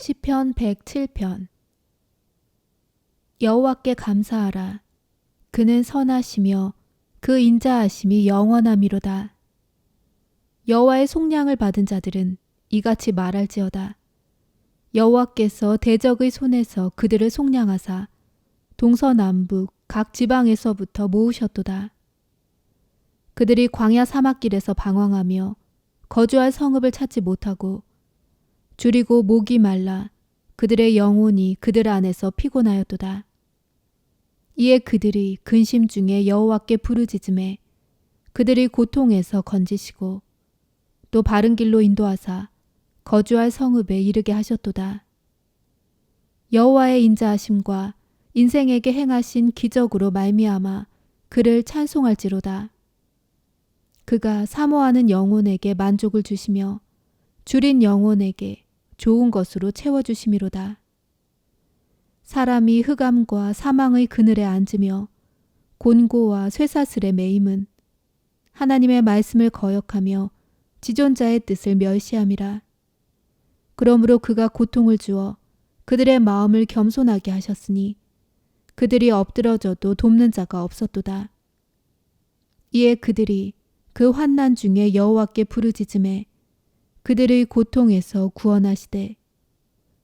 시편 107편. 여호와께 감사하라. 그는 선하시며 그 인자하심이 영원함이로다. 여호와의 속량을 받은 자들은 이같이 말할지어다. 여호와께서 대적의 손에서 그들을 속량하사 동서남북 각 지방에서부터 모으셨도다. 그들이 광야 사막길에서 방황하며 거주할 성읍을 찾지 못하고 줄이고 목이 말라 그들의 영혼이 그들 안에서 피곤하였도다. 이에 그들이 근심 중에 여호와께 부르짖음에 그들이 고통에서 건지시고 또 바른 길로 인도하사 거주할 성읍에 이르게 하셨도다. 여호와의 인자하심과 인생에게 행하신 기적으로 말미암아 그를 찬송할지로다. 그가 사모하는 영혼에게 만족을 주시며 줄인 영혼에게 좋은 것으로 채워주심이로다. 사람이 흑암과 사망의 그늘에 앉으며 곤고와 쇠사슬에 매임은 하나님의 말씀을 거역하며 지존자의 뜻을 멸시함이라. 그러므로 그가 고통을 주어 그들의 마음을 겸손하게 하셨으니 그들이 엎드러져도 돕는 자가 없었도다. 이에 그들이 그 환난 중에 여호와께 부르짖음에 그들의 고통에서 구원하시되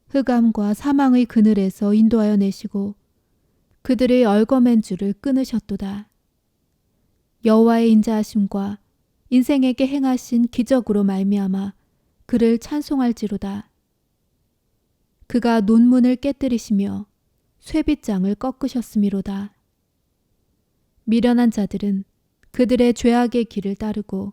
흑암과 사망의 그늘에서 인도하여 내시고 그들의 얼거맨 줄을 끊으셨도다. 여호와의 인자하심과 인생에게 행하신 기적으로 말미암아 그를 찬송할지로다. 그가 논문을 깨뜨리시며 쇠빗장을 꺾으셨음이로다. 미련한 자들은 그들의 죄악의 길을 따르고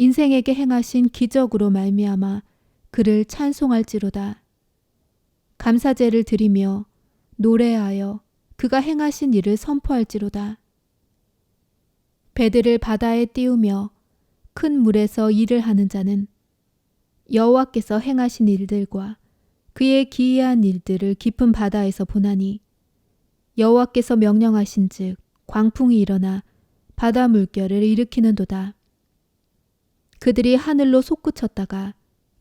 인생에게 행하신 기적으로 말미암아 그를 찬송할지로다. 감사제를 드리며 노래하여 그가 행하신 일을 선포할지로다. 배들을 바다에 띄우며 큰 물에서 일을 하는 자는 여호와께서 행하신 일들과 그의 기이한 일들을 깊은 바다에서 보나니 여호와께서 명령하신즉 광풍이 일어나 바다 물결을 일으키는도다. 그들이 하늘로 솟구쳤다가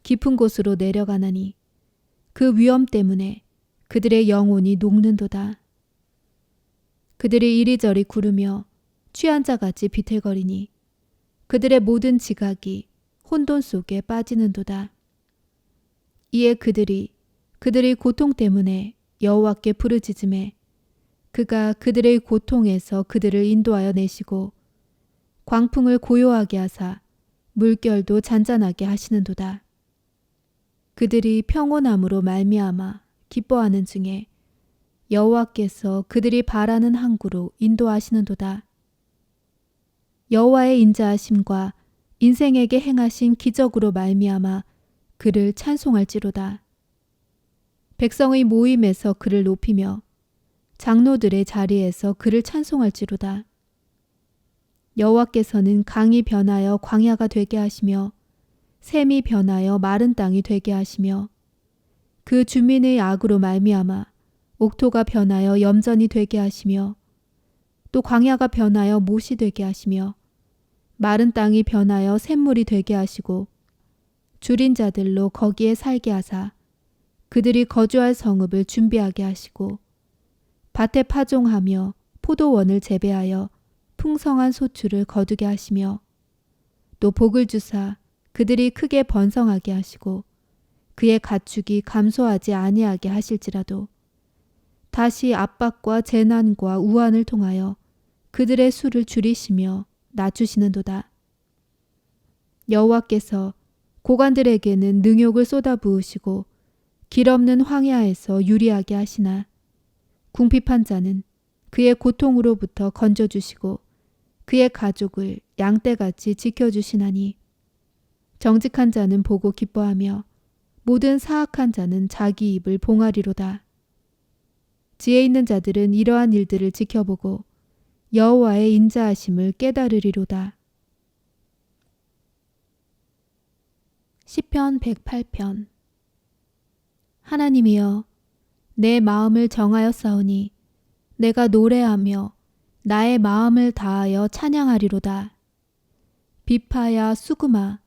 깊은 곳으로 내려가나니 그 위험 때문에 그들의 영혼이 녹는도다. 그들이 이리저리 구르며 취한 자같이 비틀거리니 그들의 모든 지각이 혼돈 속에 빠지는도다. 이에 그들이 그들의 고통 때문에 여호와께 부르짖음에 그가 그들의 고통에서 그들을 인도하여 내시고 광풍을 고요하게 하사 물결도 잔잔하게 하시는도다. 그들이 평온함으로 말미암아 기뻐하는 중에 여호와께서 그들이 바라는 항구로 인도하시는도다. 여호와의 인자하심과 인생에게 행하신 기적으로 말미암아 그를 찬송할지로다. 백성의 모임에서 그를 높이며 장로들의 자리에서 그를 찬송할지로다. 여호와께서는 강이 변하여 광야가 되게 하시며 샘이 변하여 마른 땅이 되게 하시며 그 주민의 악으로 말미암아 옥토가 변하여 염전이 되게 하시며 또 광야가 변하여 못이 되게 하시며 마른 땅이 변하여 샘물이 되게 하시고 줄인 자들로 거기에 살게 하사 그들이 거주할 성읍을 준비하게 하시고 밭에 파종하며 포도원을 재배하여 풍성한 소출을 거두게 하시며 또 복을 주사 그들이 크게 번성하게 하시고 그의 가축이 감소하지 아니하게 하실지라도 다시 압박과 재난과 우환을 통하여 그들의 수를 줄이시며 낮추시는도다. 여호와께서 고관들에게는 능욕을 쏟아부으시고 길 없는 황야에서 유리하게 하시나 궁핍한 자는 그의 고통으로부터 건져주시고 그의 가족을 양떼같이 지켜주시나니 정직한 자는 보고 기뻐하며 모든 사악한 자는 자기 입을 봉하리로다. 지혜 있는 자들은 이러한 일들을 지켜보고 여호와의 인자하심을 깨달으리로다. 시편 108편 하나님이여 내 마음을 정하였사오니 내가 노래하며 나의 마음을 다하여 찬양하리로다. 비파야 수구마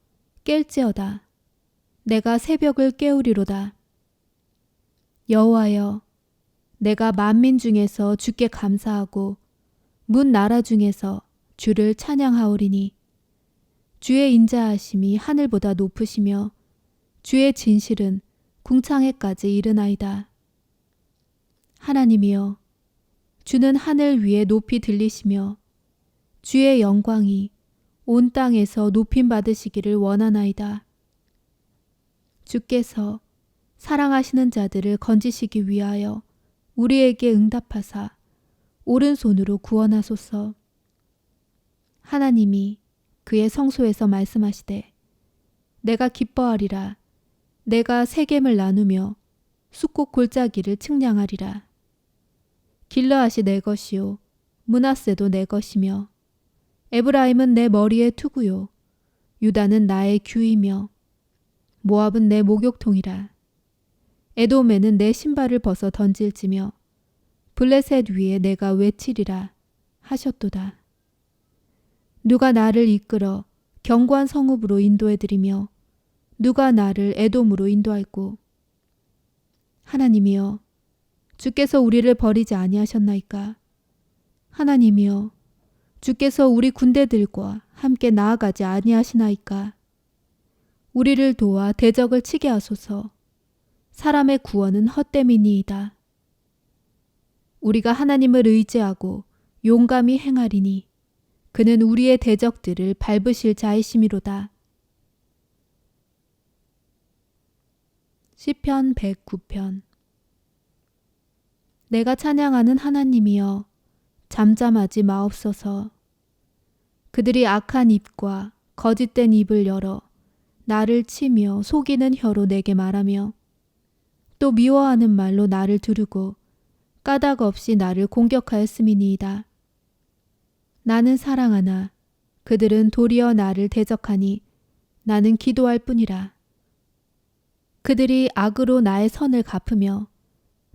깰지어다. 내가 새벽을 깨우리로다. 여호와여 내가 만민 중에서 주께 감사하고 문 나라 중에서 주를 찬양하오리니 주의 인자하심이 하늘보다 높으시며 주의 진실은 궁창에까지 이르나이다. 하나님이여 주는 하늘 위에 높이 들리시며 주의 영광이 온 땅에서 높임 받으시기를 원하나이다. 주께서 사랑하시는 자들을 건지시기 위하여 우리에게 응답하사 오른손으로 구원하소서. 하나님이 그의 성소에서 말씀하시되 내가 기뻐하리라 내가 세겜을 나누며 숫꽃 골짜기를 측량하리라. 길르앗이 내 것이요 문하세도 내 것이며 에브라임은 내 머리의 투구요 유다는 나의 규이며 모압은 내 목욕통이라. 에돔에는 내 신발을 벗어 던질지며 블레셋 위에 내가 외치리라 하셨도다. 누가 나를 이끌어 견고한 성읍으로 인도해드리며 누가 나를 에돔으로 인도할꼬 하나님이여 주께서 우리를 버리지 아니하셨나이까? 하나님이여 주께서 우리 군대들과 함께 나아가지 아니하시나이까? 우리를 도와 대적을 치게 하소서. 사람의 구원은 헛됨이니이다. 우리가 하나님을 의지하고 용감히 행하리니 그는 우리의 대적들을 밟으실 자이심이로다. 시편 109편 내가 찬양하는 하나님이여 잠잠하지 마옵소서. 그들이 악한 입과 거짓된 입을 열어 나를 치며 속이는 혀로 내게 말하며 또 미워하는 말로 나를 두르고 까닭 없이 나를 공격하였음이니이다. 나는 사랑하나 그들은 도리어 나를 대적하니 나는 기도할 뿐이라. 그들이 악으로 나의 선을 갚으며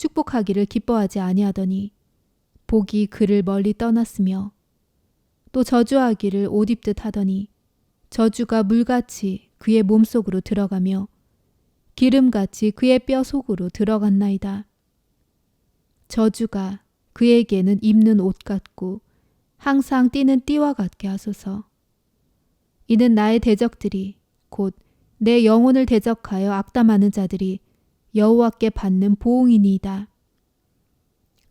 축복하기를 기뻐하지 아니하더니 복이 그를 멀리 떠났으며 또 저주하기를 옷 입듯 하더니 저주가 물같이 그의 몸속으로 들어가며 기름같이 그의 뼈 속으로 들어갔나이다. 저주가 그에게는 입는 옷 같고 항상 뛰는 띠와 같게 하소서. 이는 나의 대적들이 곧 내 영혼을 대적하여 악담하는 자들이 여호와께 받는 보응이니이다.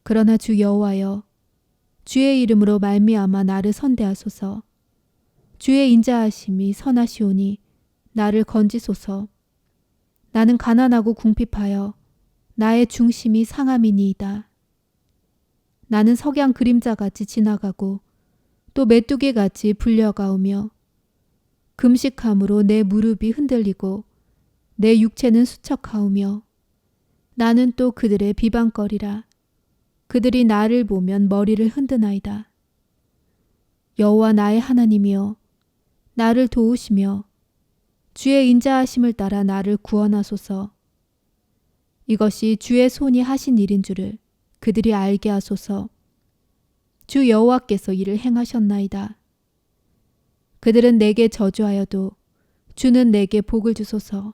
그러나 주 여호와여 주의 이름으로 말미암아 나를 선대하소서. 주의 인자하심이 선하시오니 나를 건지소서. 나는 가난하고 궁핍하여 나의 중심이 상함이니이다. 나는 석양 그림자같이 지나가고 또 메뚜기같이 불려가오며 금식함으로 내 무릎이 흔들리고 내 육체는 수척하오며 나는 또 그들의 비방거리라. 그들이 나를 보면 머리를 흔드나이다. 여호와 나의 하나님이여 나를 도우시며 주의 인자하심을 따라 나를 구원하소서. 이것이 주의 손이 하신 일인 줄을 그들이 알게 하소서. 주 여호와께서 이를 행하셨나이다. 그들은 내게 저주하여도 주는 내게 복을 주소서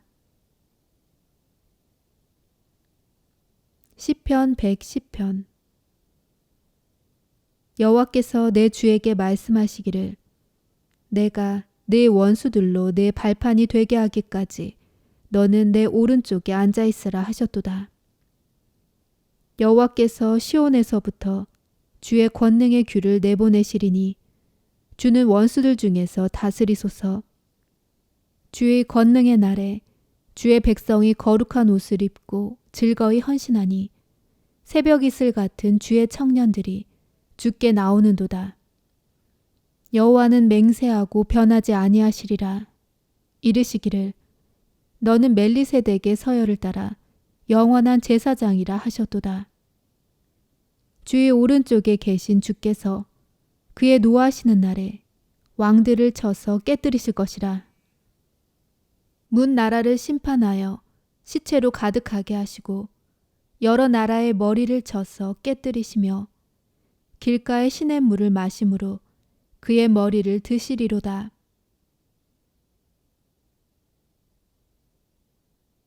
시편 110편 여호와께서 내 주에게 말씀하시기를 내가 내 원수들로 내 발판이 되게 하기까지 너는 내 오른쪽에 앉아 있으라 하셨도다. 여호와께서 시온에서부터 주의 권능의 귀를 내보내시리니 주는 원수들 중에서 다스리소서. 주의 권능의 날에 주의 백성이 거룩한 옷을 입고 즐거이 헌신하니 새벽 이슬 같은 주의 청년들이 주께 나오는도다. 여호와는 맹세하고 변하지 아니하시리라. 이르시기를 너는 멜리세덱의 서열을 따라 영원한 제사장이라 하셨도다. 주의 오른쪽에 계신 주께서 그의 노하시는 날에 왕들을 쳐서 깨뜨리실 것이라. 문 나라를 심판하여 시체로 가득하게 하시고 여러 나라의 머리를 쳐서 깨뜨리시며 길가의 시냇물을 마심으로 그의 머리를 드시리로다.